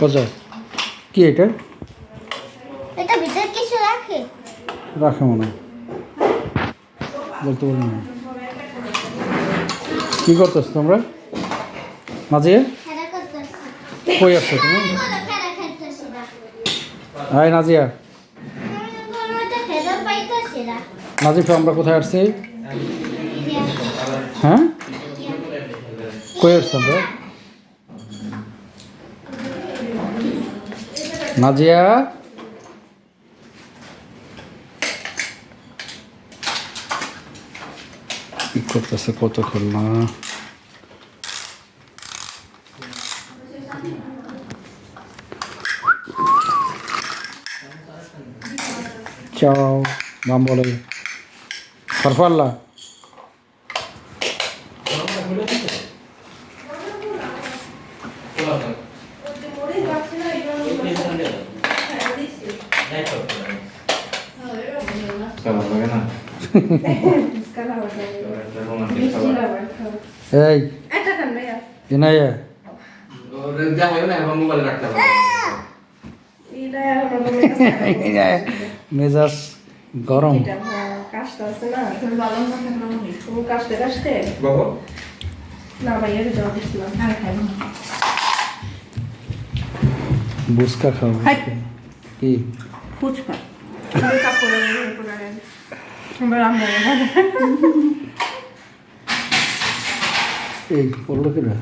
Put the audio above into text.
কোথায় কি এটা? এটা ভিতরে কিছু রাখে। রাখা মনে বলতে পারি না। কি করতেছ তোমরা? মাঝে? কই আসছো তুমি? হাই নাজিয়া। নাজিফা আমরা কোথায় আসছি হ্যাঁ? কই আসছো আমরা নাজিয়া? কি করতেছে কতক্ষণ না চাও নাম বলে। ফারফাল্লা এই এনাইয়া মেজাজ গরম কাশতে আছে না তুমি কাশতে কাশতে না ভাইয়া জল দিচ্ছিলাম আর খাইব না বুসকা খাও কি ফুচকা। এই পড়ল কিনা?